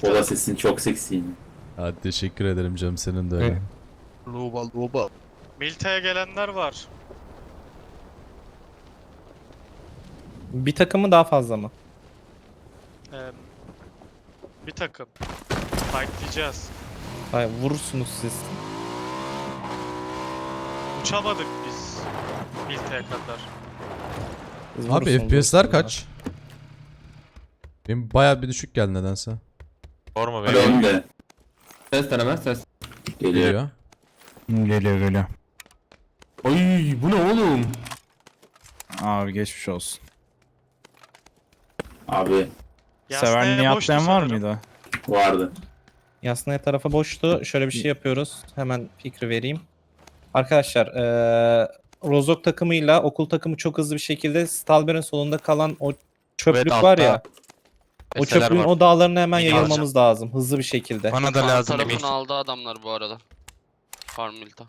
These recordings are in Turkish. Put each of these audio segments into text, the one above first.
Kola sesin çok seksi. Hadi teşekkür ederim canım senin de öyle. Evet. Loba loba. Milta'ya gelenler var. Bir takımı daha fazla mı? Ee, bir takım. Fightlayacağız. Hayır vurursunuz siz. Uçamadık biz. Milta'ya kadar. Siz Abi vurursunuz, FPS'ler vurursunuz. kaç? Benim bayağı bir düşük geldi nedense. Sorma Hadi beni. önde. Ses deneme ses. Geliyor. Geliyor. Geliyor geliyor. Ay bu ne oğlum? Abi geçmiş olsun. Abi Yasnaya boştu atlayan var sanırım. mıydı? vardı. Yasnaya tarafı boştu. Şöyle bir şey yapıyoruz. Hemen fikri vereyim. Arkadaşlar eee Rozok takımıyla okul takımı çok hızlı bir şekilde Stalber'in solunda kalan o çöplük Evet, var altta ya. O Eseler çöplüğün var. o dağlarına hemen Mini yayılmamız lazım. Hızlı bir şekilde. Bana da Farm lazım tarafını Emir. aldı adamlar bu arada. Farm Milta.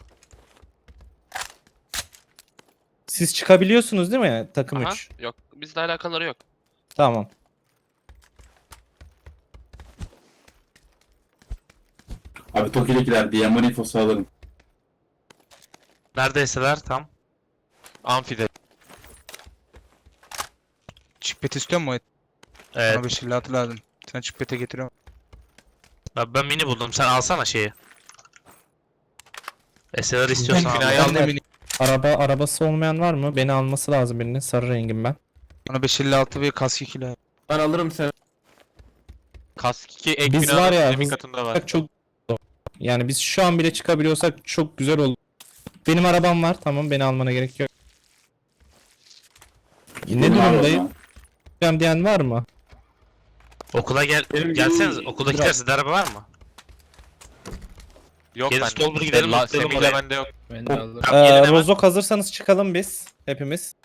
Siz çıkabiliyorsunuz değil mi takım Aha, 3? yok. Bizle alakaları yok. Tamam. Abi Toki'dekiler Diamond infosu alırım. Neredeyseler tam. Amfide. Çipet istiyor mu? Evet. Bana bir şey lazım. Sen çipete getiriyorum. Ben, ben mini buldum. Sen alsana şeyi. Eseler istiyorsan Ben- al. Binayı ben al de- da mini. Araba arabası olmayan var mı? Beni alması lazım birinin. Sarı rengim ben. Bana 556 ve kask 2 lazım. Ben alırım sen. Kask 2 ek Biz binanın var ya, zemin biz- katında var. Çok yani biz şu an bile çıkabiliyorsak çok güzel olur. Benim arabam var. Tamam beni almana gerek yok. Ne abi durumdayım? Yapacağım diyen var mı? Okula gel Benim gelseniz gibi- okula Biraz- gidersiniz araba var mı? Yok ben- Geri Stolber'a gidelim La- Semih'le oraya. bende yok. Tamam, Ee, gelin hemen. Rozok hazırsanız çıkalım biz. Hepimiz.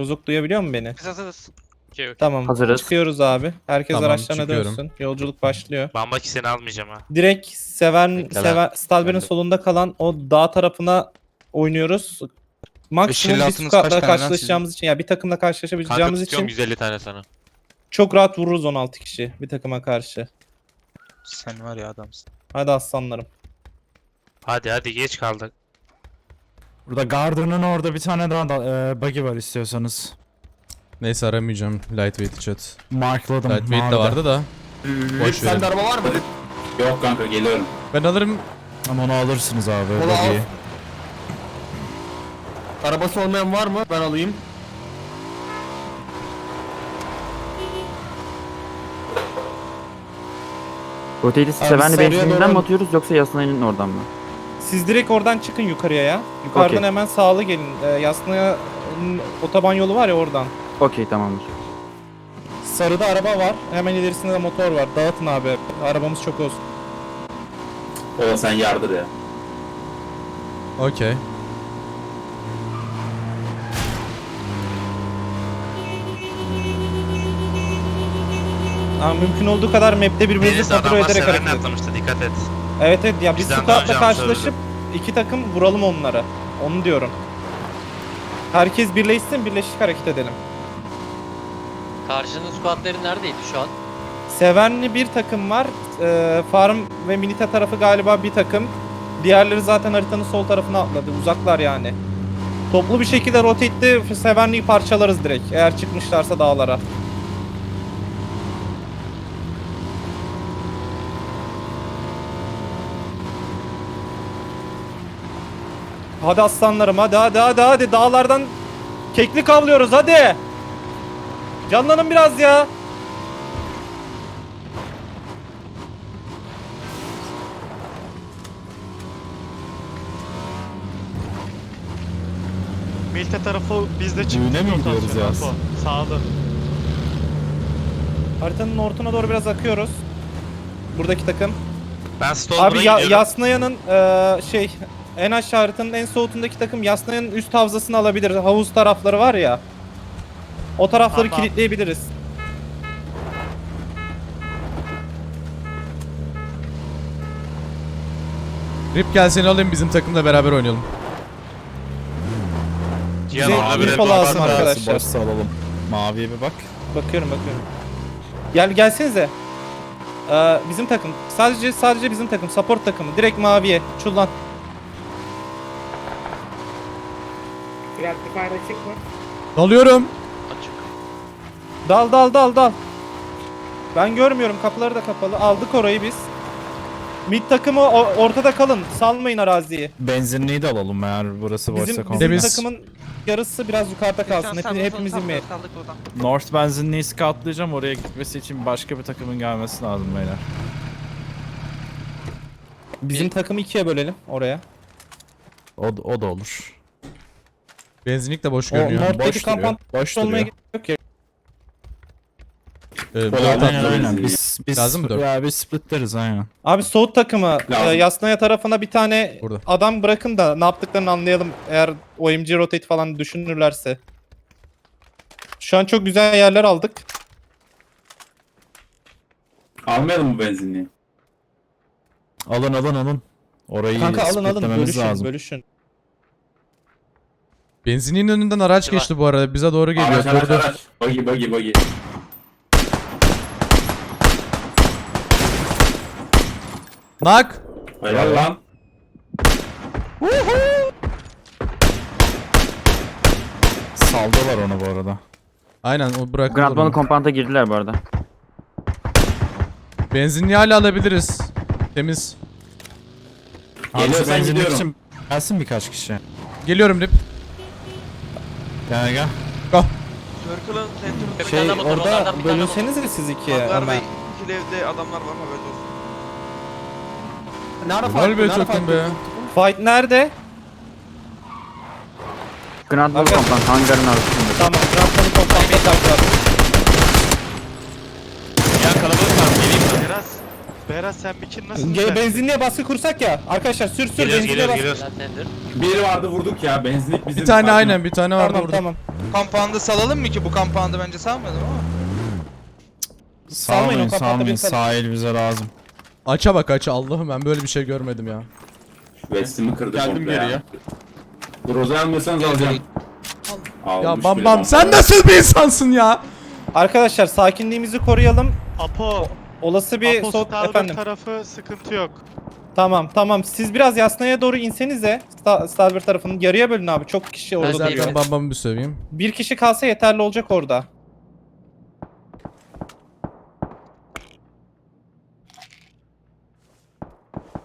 Rozok duyabiliyor mu beni? Biz hazırız. Okey, okey. Tamam. Hazırız. Çıkıyoruz abi. Herkes Tamam, araçlarına çıkıyorum. dönsün. Yolculuk başlıyor. Bambaki seni almayacağım ha. Direkt Seven, Bekle Seven Stalber'in Ben de- solunda kalan o dağ tarafına oynuyoruz. Maksimum bir 56'nız kaç squad'la tane lan karşılaşacağımız için ya bir takımla Kanka karşılaşabileceğimiz tutuyorum için 150 tane sana. Çok rahat vururuz 16 kişi bir takıma karşı. Sen var ya adamsın. Hadi aslanlarım. Hadi hadi geç kaldık. Burada Garden'ın orada bir tane daha da, e, buggy var istiyorsanız. Neyse aramayacağım lightweight chat. Markladım. Lightweight de vardı da. Boş verin. Sende araba var mı? Yok kanka geliyorum. Ben alırım. Ama onu alırsınız abi. Kola buggy'yi. Arabası olmayan var mı? Ben alayım. Rotate'i sevenle sarıya doğru- mi atıyoruz yoksa Yasnay'ın oradan mı? Siz direkt oradan çıkın yukarıya ya. Yukarıdan Okey. hemen sağlı gelin. Ee, Yasnaya'nın otoban yolu var ya oradan. Okey tamamdır. Sarıda araba var. Hemen ilerisinde de motor var. Dağıtın abi. Arabamız çok olsun. Ola sen yardır ya. Okey. Ama mümkün olduğu kadar map'te birbirinizi Deniz kontrol ederek hareket edin. atlamıştı dikkat et. Evet evet ya biz Bizden daha squad'la önce karşılaşıp iki takım vuralım onları. Onu diyorum. Herkes birleşsin birleşik hareket edelim. Karşının squadları neredeydi şu an? Sevenli bir takım var. Ee, Farm ve Milita tarafı galiba bir takım. Diğerleri zaten haritanın sol tarafına atladı. Uzaklar yani. Toplu bir şekilde rotate'de Sevenli'yi parçalarız direkt. Eğer çıkmışlarsa dağlara. Hadi aslanlarım hadi hadi hadi hadi dağlardan keklik avlıyoruz hadi. Canlanın biraz ya. Milte tarafı bizde çıktı. Düğüne mi gidiyoruz ya? Sağda. Haritanın ortuna doğru biraz akıyoruz. Buradaki takım. Ben Abi ya, gidiyorum. Yasnaya'nın eee, şey en aşağı haritanın en soğutundaki takım Yasnaya'nın üst havzasını alabilir. Havuz tarafları var ya. O tarafları Tamam. kilitleyebiliriz. Rip gel seni alayım bizim takımla beraber oynayalım. Cihan Bize abi info bir lazım arkadaşlar. Başsa alalım. Maviye bir bak. Bakıyorum bakıyorum. Gel gelsenize. Ee, bizim takım. Sadece sadece bizim takım. Support takımı. Direkt maviye. Çullan. Dalıyorum. Açık. Dal dal dal dal. Ben görmüyorum. Kapıları da kapalı. Aldık orayı biz. Mid takımı o- ortada kalın. Salmayın araziyi. Benzinliği de alalım eğer burası boşsa Bizim, komple. bizim takımın yarısı biraz yukarıda kalsın. Hepimiz, hepimiz inmeyin. North benzinliği scoutlayacağım. Oraya gitmesi için başka bir takımın gelmesi lazım beyler. Bizim takımı ikiye bölelim oraya. O, o da olur. Benzinlik de boş görünüyor. North'taki Boş duruyor. kampan Boş olmaya gerek yok ya. Ee, Kolay. Aynen aynen. Biz, biz, Lazım mı dört? Ya biz splitleriz aynen. Abi Soğut takımı Lazım. e, Yasnaya tarafına bir tane Burada. adam bırakın da ne yaptıklarını anlayalım. Eğer OMG rotate falan düşünürlerse. Şu an çok güzel yerler aldık. Almayalım mı benzinliği? Alın alın alın. Orayı Kanka alın alın splitlememiz bölüşün lazım. bölüşün. Benzinliğin önünden araç Hadi geçti bu arada. Bize doğru geliyor. Araç araç Durdu. araç. Buggy buggy buggy. Nak. Helal lan. Saldılar onu bu arada. Aynen o bırakıldı. Grandman'ın onu. kompanta girdiler bu arada. Benzinliği hala alabiliriz. Temiz. Geliyorsan Artı benzinlik gidiyorum. için gelsin birkaç kişi. Geliyorum Rip. Gel gel. Bir Şey tane motor, onlardan orada bir tane bölünseniz siz ikiye Ömer. Nerede Helal be çöktüm be. Fight nerede? Grandman Aga. kompant hangarın altında. Tamam Grandman'ın toplantı taklar. Ya kalabalık var. Geleyim mi? Beraz. Beraz sen bikin nasıl Ge- benzinliğe baskı kursak ya. Arkadaşlar sür sür Geliyoruz benzinliğe geliyoruz baskı. geliyoruz. Flatlander. Bir vardı vurduk ya benzinlik bizim. Bir tane ol. aynen bir tane vardı Tamam orada. tamam. Kampandı salalım mı ki bu kampandı bence salmayalım ama. Salmayın, o Salmayın. Sahil bize lazım. Aça bak aça Allah'ım ben böyle bir şey görmedim ya. Vestimi kırdı Geldim komple geriye. ya. Groza almıyorsanız alacağım. Almış Ya bam bam sen nasıl bir insansın ya? Arkadaşlar sakinliğimizi koruyalım. Apo. Olası bir Apo soğuk Starboard efendim. tarafı sıkıntı yok. Tamam tamam. Siz biraz Yasnaya doğru insenize. Sta Stalber tarafının yarıya bölün abi. Çok kişi orada Ben duruyor. Ben bir söveyim. Bir kişi kalsa yeterli olacak orada.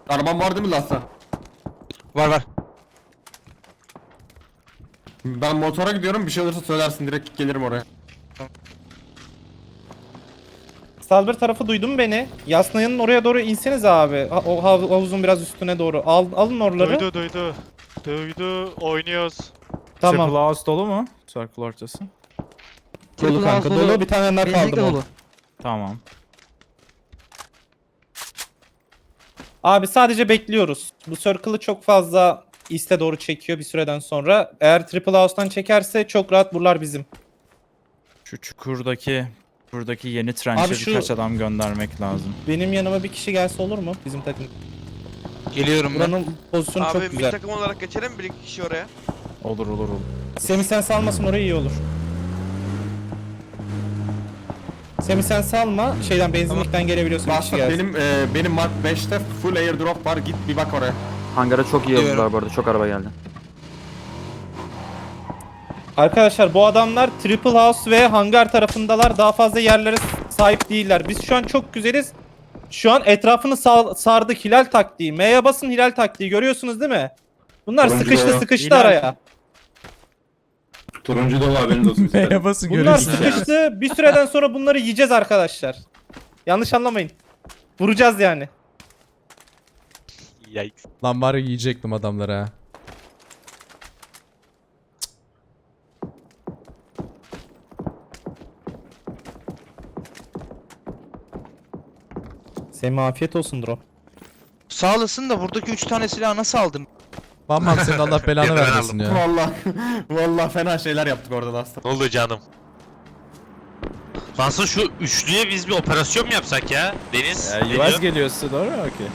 Araban var değil mi Lasta? Var var. Ben motora gidiyorum bir şey olursa söylersin direkt gelirim oraya. Stalber tarafı duydun mu beni? Yasnaya'nın oraya doğru inseniz abi. Ha- O hav- havuzun biraz üstüne doğru. Al, alın oraları. Duydu duydu. Duydu. Oynuyoruz. Tamam. Triple House dolu mu? Circle ortası. Dolu kanka dolu. Bir tane nar kaldı mı? Tamam. Abi sadece bekliyoruz. Bu circle'ı çok fazla iste doğru çekiyor bir süreden sonra. Eğer Triple House'tan çekerse çok rahat buralar bizim. Şu çukurdaki buradaki yeni trençe Abi şu- birkaç adam göndermek lazım. Benim yanıma bir kişi gelse olur mu? Bizim takım. Geliyorum ben. Buranın pozisyonu çok güzel. takım olarak geçelim bir iki kişi oraya. Olur olur olur. Semih sen salmasın orayı iyi olur. Semih sen salma. Şeyden benzinlikten gelebiliyorsun bir kişi gelsin. benim e, benim Mark 5'te full airdrop var git bir bak oraya. Hangara çok iyi Diyorum. oldular bu arada. Çok araba geldi. Arkadaşlar bu adamlar Triple House ve hangar tarafındalar. Daha fazla yerlere sahip değiller. Biz şu an çok güzeliz. Şu an etrafını sa- sardık hilal taktiği. M'ye basın hilal taktiği görüyorsunuz değil mi? Bunlar Turuncu sıkıştı dolu. sıkıştı Hilal. araya. Turuncu dolu haberiniz olsun. Neye basın Bunlar görüyorsun. sıkıştı. Bir süreden sonra bunları yiyeceğiz arkadaşlar. Yanlış anlamayın. Vuracağız yani. Yikes. Lan var ya yiyecektim adamları Semih afiyet olsun drone. Sağ olasın da buradaki 3 tane silahı nasıl aldın? Bam bam senin Allah belanı Yeter vermesin ya. Vallahi vallahi fena şeyler yaptık orada Lasta. Ne oldu canım? Mansur şu üçlüye biz bir operasyon mu yapsak ya? Deniz. Yuvaz diyor? geliyor size doğru mu? Okey.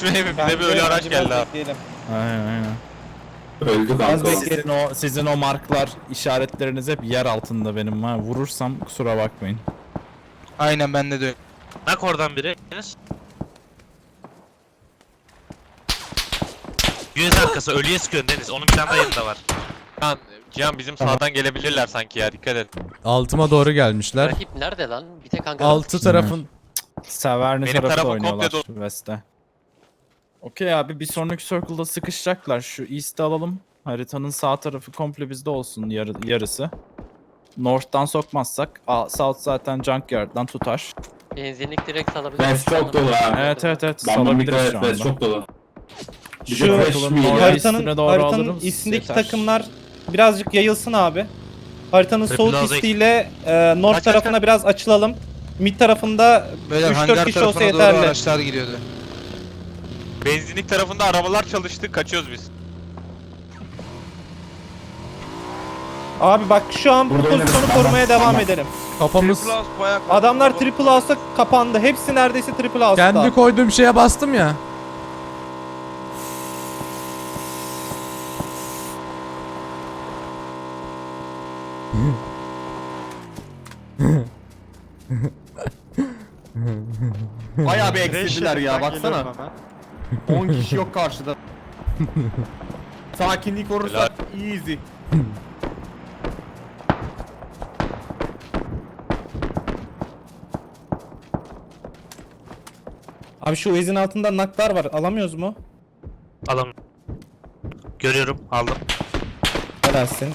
Şuraya bir, bir de böyle araç geldi abi. bekleyelim. Aynen aynen. Öldü kanka. o. Sizin o, sizin o marklar, işaretleriniz hep yer altında benim ha. Vurursam kusura bakmayın. Aynen bende de Nak oradan biri. Deniz. Yüz arkası ölüye sıkıyorsun Deniz. Onun bir tane daha yanında var. Cihan, Cihan bizim sağdan gelebilirler sanki ya dikkat et. Altıma doğru gelmişler. Rakip nerede lan? Bir tek hangar. Altı tarafın Severni Benim tarafı da tarafım oynuyorlar komple West'te. Okey abi bir sonraki circle'da sıkışacaklar. Şu East'i alalım. Haritanın sağ tarafı komple bizde olsun yarı, yarısı. North'tan sokmazsak a, South zaten Junkyard'dan tutar. Benzinlik direkt salabilir. West çok dolu ha. Evet evet evet Ben bunu salabiliriz şu anda. çok dolu. Bir Şu- de fresh Bakalım, mi oraya- ya? Haritanın, doğru haritanın alırız, üstündeki yeter. takımlar birazcık yayılsın abi. Haritanın Triple sol Plaza üstüyle e, north Kaç, kaç, tarafına biraz açılalım. Mid tarafında Beyler 3-4 hangar kişi olsa tarafına doğru yeterli. araçlar gidiyordu. Benzinlik tarafında arabalar çalıştı kaçıyoruz biz. Abi bak şu an bu Burada pozisyonu oynarız. korumaya Tamam, devam tamam. edelim. kafamız Triple House bayağı Adamlar triple house'a kapandı. Hepsi neredeyse triple house'da. kendi koyduğum şeye bastım ya. Bayağı bir eksildiler ya baksana. geliyorum hemen. 10 kişi yok karşıda. Sakinlik korursak easy. Abi şu ezin altında naklar var. Alamıyoruz mu? Alalım. Görüyorum. Aldım. Helalsin.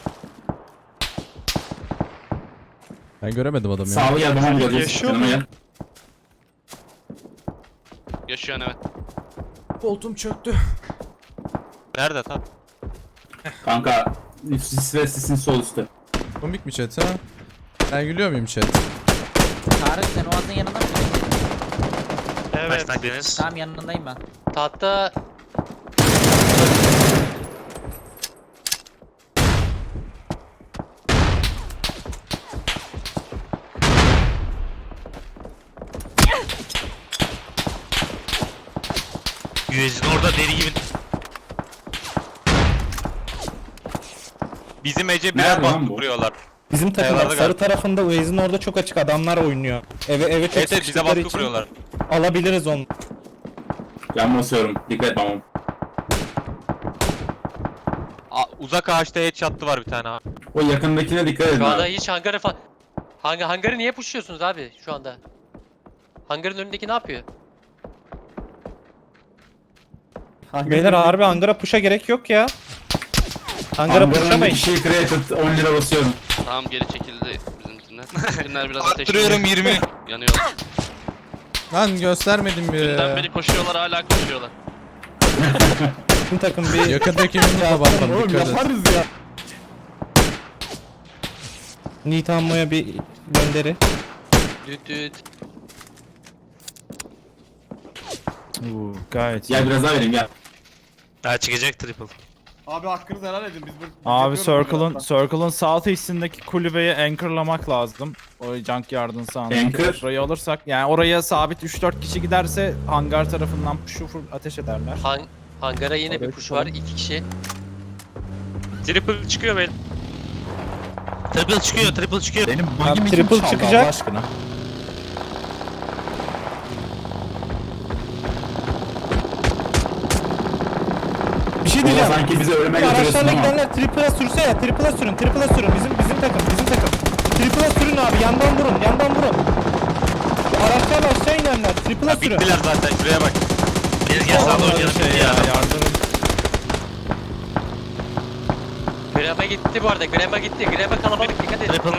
Ben göremedim adamı ya. Sağlı gel bana. Yaşıyor Yanıma mu? gel. Yaşıyor evet. Koltuğum çöktü. Nerede tam? Kanka sis ve sisin sol üstü. Komik mi chat ha? Ben gülüyor muyum chat? Tarık sen o ağzın yanında mısın? Evet. Kaç Deniz? Tamam yanındayım ben. Tahta Yüzün orada deri gibi. Bizim Ece Nerede lan baktı bu? vuruyorlar. Bizim takımlar Kayalarda sarı galiba. tarafında Uez'in orada çok açık adamlar oynuyor. Eve eve çok Evet evet bize sıkıştıkları baskı için kuruyorlar. Alabiliriz onu. Yan basıyorum. Dikkat. Aa, uzak ağaçta headshot'lı var bir tane abi. O yakındakine dikkat edin şu anda abi. hiç hangarı falan... Hangi hangarı niye pushuyorsunuz abi şu anda? Hangarın önündeki ne yapıyor? Beyler harbi hangara push'a gerek yok ya. Hangara pushamayın. bir şey created 10 lira basıyorum. Tamam geri çekildi bizimkiler. Bizimkiler biraz ateşli. Arttırıyorum 20. Yanıyor. Lan göstermedim bir. Dünden beri koşuyorlar hala koşuyorlar. Bizim takım bir Yakındaki minimuma bakmam dikkat et. ya. Nitammo'ya bir gönderi. Düt düt. Uuu gayet. Gel biraz daha vereyim gel. Ha çıkacak triple. Abi hakkınızı helal edin biz bu- Abi Circle'ın. Circle'ın south east'indeki kulübeyi anchorlamak lazım. O Junkyard'ın sağında. Anchor? Orayı alırsak yani oraya sabit 3-4 kişi giderse hangar tarafından push ateş ederler. Han hangara yine bir Evet, push tamam. var. iki kişi. Triple çıkıyor benim. Triple çıkıyor, triple çıkıyor. Benim Abi bug'imi triple çıkacak. Allah aşkına? Şey diyeceğim. sanki bizi ölüme götürüyorsun Araçlarla ama. gidenler triple'a sürse ya triple'a sürün triple'a sürün bizim bizim takım bizim takım. Triple'a sürün abi yandan vurun yandan vurun. Araçlarla aşağı inenler triple'a Ha, sürün. bittiler zaten şuraya bak. Deniz gel sağda oynayalım Şey ya. ya yardım. Grama gitti bu arada. Grama gitti. Grama kalabalık dikkat et. Triple.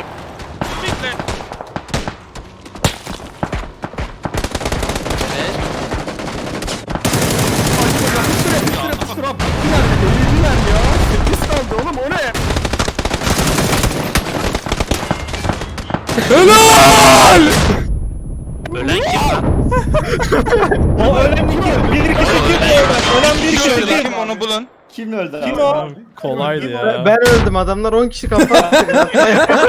Ölen kim lan? O ölen bir kim? Bir kişi kim ölen? Ölen bir kişi öldü. Kim onu bulun. Kim o? Kolaydı ya. Ben öldüm adamlar 10 kişi kafa attı.